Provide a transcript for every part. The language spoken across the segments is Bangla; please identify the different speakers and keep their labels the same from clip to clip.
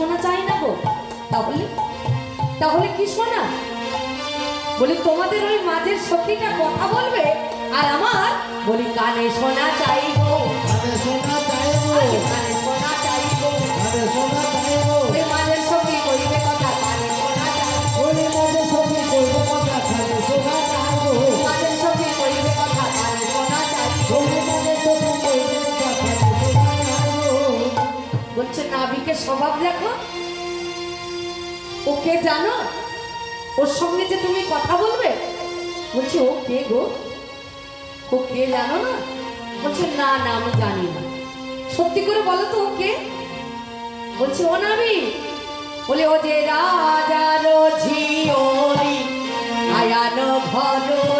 Speaker 1: শোনা চাই না গো। তাহলে? তাহলে কি শোনা? বলি তোমাদের ওই মাঝের সখীটা কথা বলবে আর আমার বলি কানে শোনা চাই গো।
Speaker 2: আরে সোনা চাইব
Speaker 1: আরে কানে শোনা চাই গো।
Speaker 2: সোনা
Speaker 1: বলছে স্বভাব দেখো। ওকে জানো? ওর সঙ্গে যে তুমি কথা বলবে? বলছে, ও কে গো? ও কে জানো না? বলছে, না না, আমি জানি না। সত্যি করে বলো তো ওকে বলছে, ও নাবি বলে, ও যে রাজার ঝিওরি, আয়ান ভরণী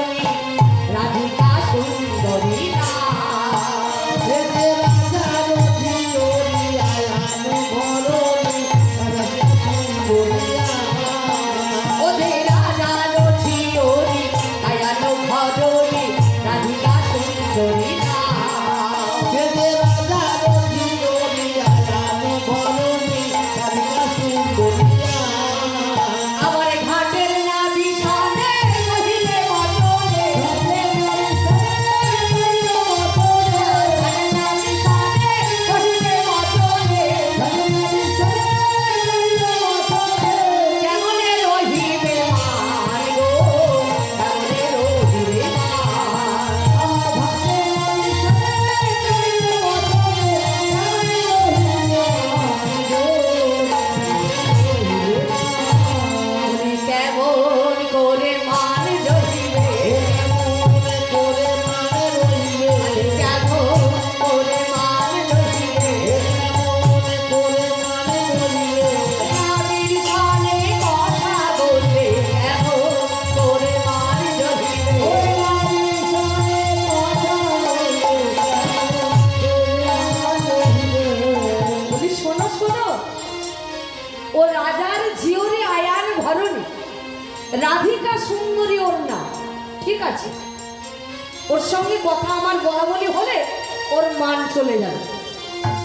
Speaker 1: ওর সঙ্গে কথা আমার বলা বলি হলে ওর মান চলে যাবে।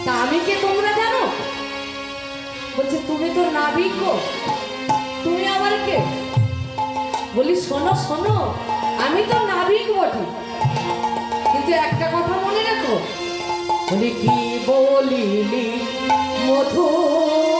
Speaker 1: তা আমি কে তোমরা জানো? বলছে, তুমি তো নাবিক তুমি আমার কে? বলি, শোনো শোনো, আমি তো নাবিক বটে। কিন্তু একটা কথা মনে রাখো। বলি, কি বলিলি মধু?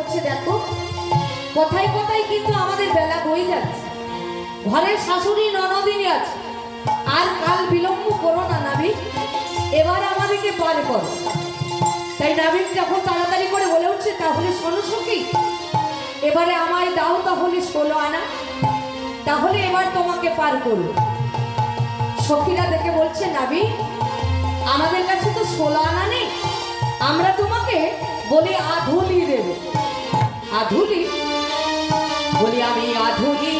Speaker 1: করছে দেখো। কথায় কথায় কিন্তু আমাদের বেলা বই যাচ্ছে। ঘরের শাশুড়ি ননদিনী আছে। আর কাল বিলম্ব করো না নাবিক। এবার আমাদেরকে পার করো। তাই নাবিন যখন তাড়াতাড়ি করে বলে উঠছে, তাহলে শোনো সখী। এবারে আমায় দাও তাহলে ষোলো আনা। তাহলে এবার তোমাকে পার করো সখীরা দেখে বলছে নাবি আমাদের কাছে তো ষোলো আনা নেই। আমরা তোমাকে বলি আধুলি দেবো। आधुनिक। बोलिया आधुनिक।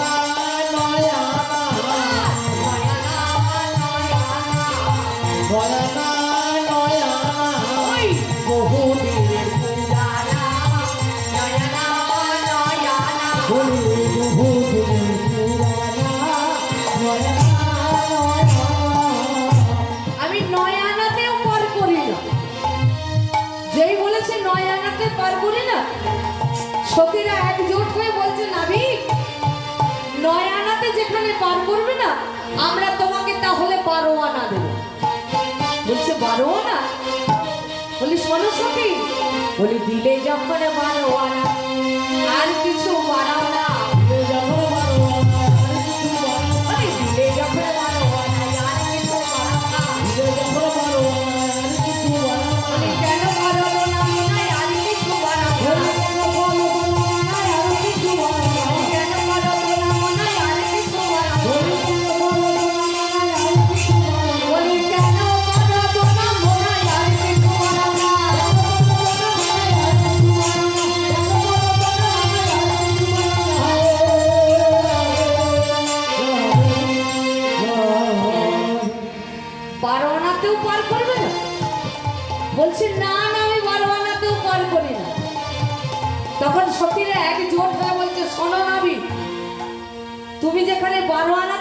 Speaker 1: যেখানে পার করবে না, আমরা তোমাকে তাহলে বারো আনা দেব। বলছে বারো আনা বলি, শোনো সখী বলি, দিলে যখন বারো আনা আর কিছু বাড়াও না।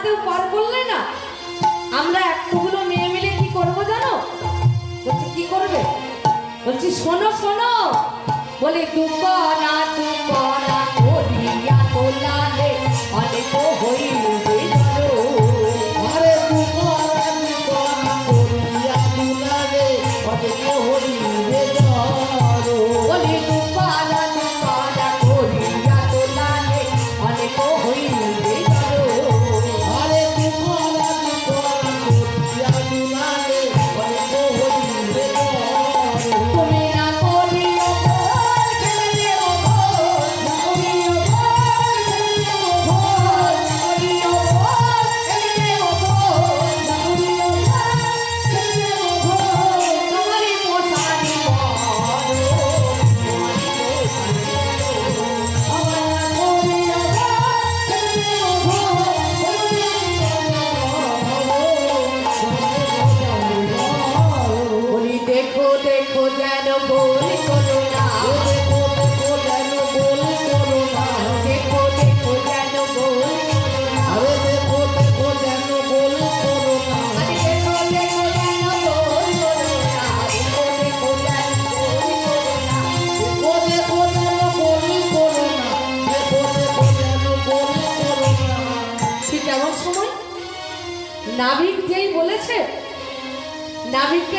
Speaker 1: কেউ পার করলে না? আমরা একটুগুলো মেয়ে মিলে কি করব জানো? বলছি, কি করবে? বলছি, শোনো শোনো। বলে তুপনা তুপনা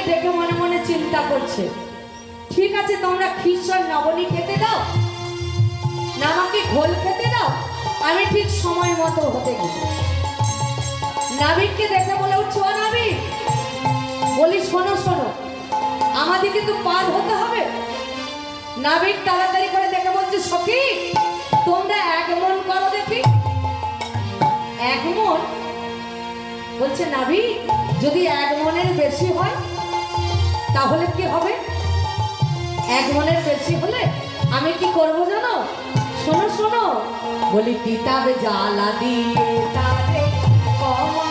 Speaker 1: দেখে মনে মনে চিন্তা করছে। ঠিক আছে, তোমরা খ্রিস্টান নবনী খেতে দাও। না আমাকে ঘোল খেতে দাও, আমি ঠিক সময় মতো হতে গেছি। নাবিককে দেখে বলে উঠছে, ও নাবিক, বলি, শোনো শোনো আমাদেরকে তো পার হতে হবে। নাবিক তাড়াতাড়ি করে দেখে বলছে, সখি, তোমরা এক মন করো দেখি। এক মন? বলছে নাবি যদি এক মনের বেশি হয় তাহলে কি হবে? এক মনের বেশি হলে আমি কি করব জানো? শোনো শোনো। বলি কিতাবে জ্বালা দিয়ে তারে কমায়ে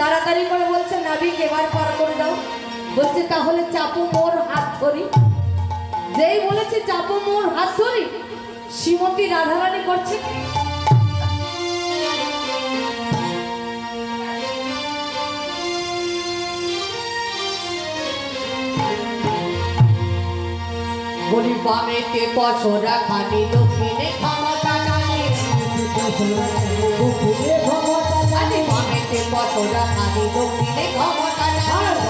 Speaker 1: তাড়াতাড়ি করে বলছে নাবিক এবার পার করে দাও। বলছে তাহলে চাপু মোর হাত ধরি। যেই বলেছে চাপু মোর হাত ধরি? শ্রীমতী রাধারানী করছে? বলি বামেতে পছরা খানি দক্ষিণে ক্ষমতা টানি আরে বামেতে পছরা দক্ষিণে ক্ষমতা টানি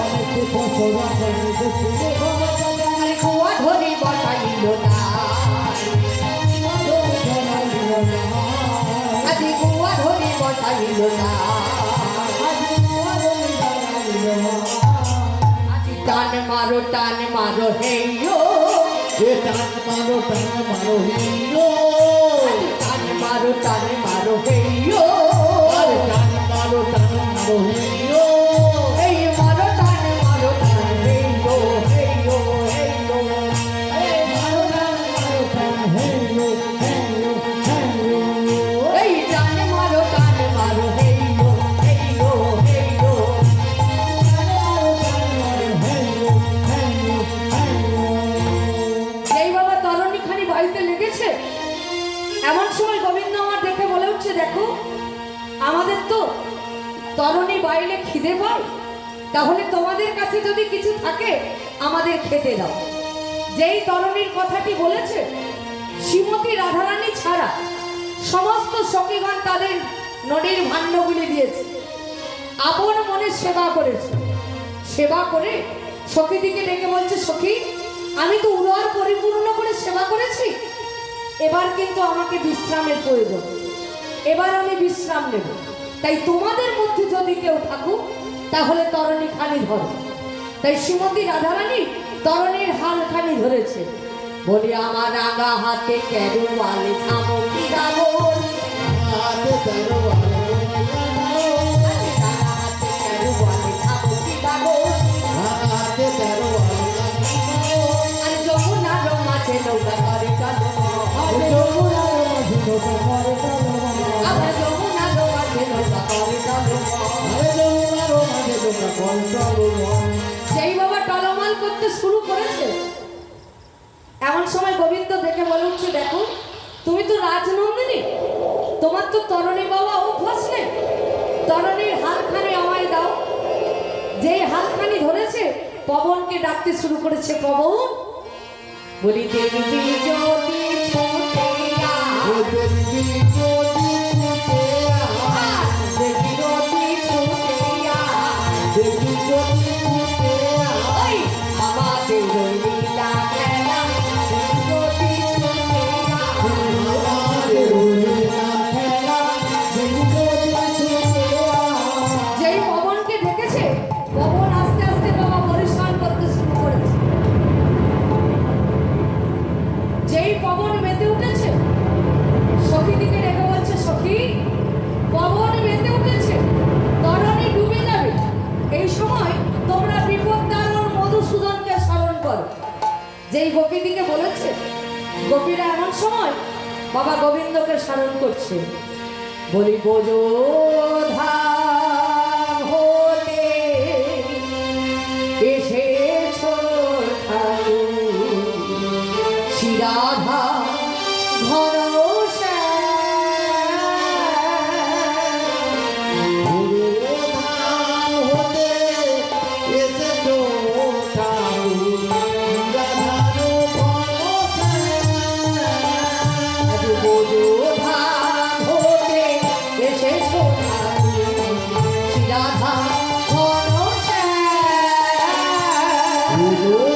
Speaker 1: আরে কুয়া ধরি বসাইল না কুয়া ধরি বসাইল না টান মারো টান মারো হেইয়ো। টান মারো টান মারো হেইয়ো। এই মারো টান মারো হেইয়ো। হেইয়ো হেইয়ো বাইরে খিদে পায় তাহলে তোমাদের কাছে যদি কিছু থাকে, আমাদের খেতে দাও। যেই তরণীর কথাটি বলেছে, শ্রীমতী রাধারানী ছাড়া সমস্ত সখীগণ তাদের নদীর ভাণ্ডগুলি দিয়েছে। আপন মনে সেবা করেছে। সেবা করে সখীদিকে ডেকে বলছে, সখী, আমি তো উদার পরিপূর্ণ করে সেবা করেছি। এবার কিন্তু আমাকে বিশ্রামের প্রয়োজন। এবার আমি বিশ্রাম নেব। তাই তোমাদের মধ্যে যদি কেউ থাকুক তাহলে তরণী খানি ধরো। তাই শ্রীমতী রাধারানী তরণীর হালখানি ধরেছে। বলি আমার আগা হাতে কেরু হাতে নৌকা করে চলো। আমরা সেই বাবা টলমল করতে শুরু করেছে, এমন সময় গোবিন্দ দেখে বলে উঠছে, দেখো, তুমি তো রাজনন্দিনী, তোমার তো তরণী বাবা অভ্যাস নেই। তরণীর হালখানি আমায় দাও। যেই হালখানি ধরেছে, পবনকে ডাকতে শুরু করেছে, পবন, বলি দেখবি যদি যেই গোপীদিকে বলেছে গোপীরা এমন সময় বাবা গোবিন্দকে স্মরণ করছে। বলি বোঝোধাম আর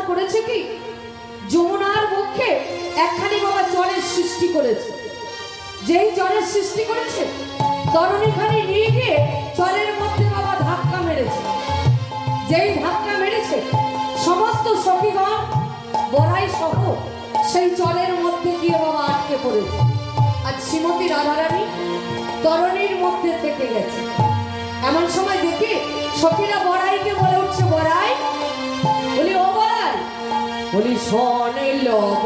Speaker 1: আমার করেছে কি? যমুনার মুখে একখানি বাবা জলের সৃষ্টি করেছে। যেই জলের সৃষ্টি করেছে, তরণীখানি নিয়ে গিয়ে জলের মধ্যে বাবা ধাক্কা মেরেছে। যেই ধাক্কা মেরেছে, সমস্ত সখীগণ, বড়াই সহ সেই জলের মধ্যে গিয়ে বাবা আটকে পড়েছে। আর শ্রীমতী রাধারানী তরণীর মধ্যে থেকে গেছে। এমন সময় দেখি সখীরা বড়াইকে বলে উঠছে, বড়াই? বলি, ও বলি শোনে লব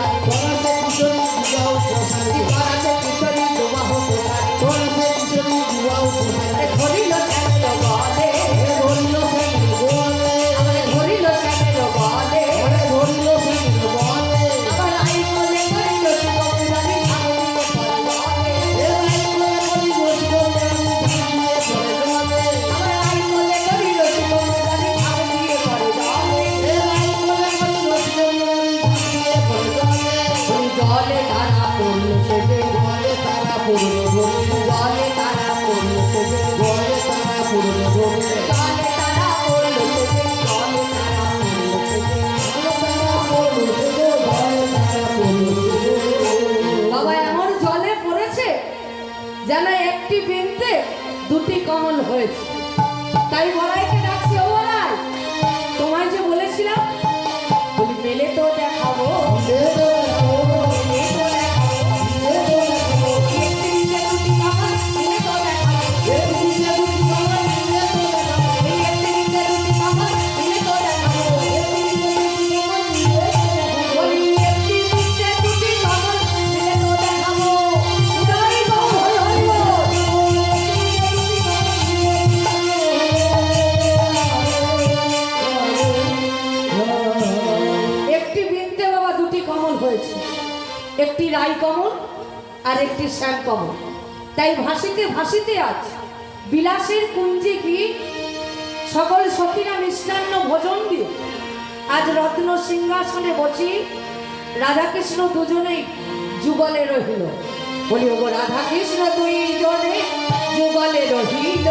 Speaker 1: 光。যেন একটি বিন্দে দুটি কমল হয়েছে। তাই বলাইকে ডাকছে একটি শ্যামকমল তাই ভাসিতে ভাসিতে আজ বিলাসের কুঞ্জে কি সকল সখীরা মিষ্টান্ন ভোজন দিয়ে আজ রত্ন সিংহাসনে বসি, রাধাকৃষ্ণ দুজনেই যুগলে রহিল। বলি ওগো রাধাকৃষ্ণ দুইজনে যুগলে রহিল।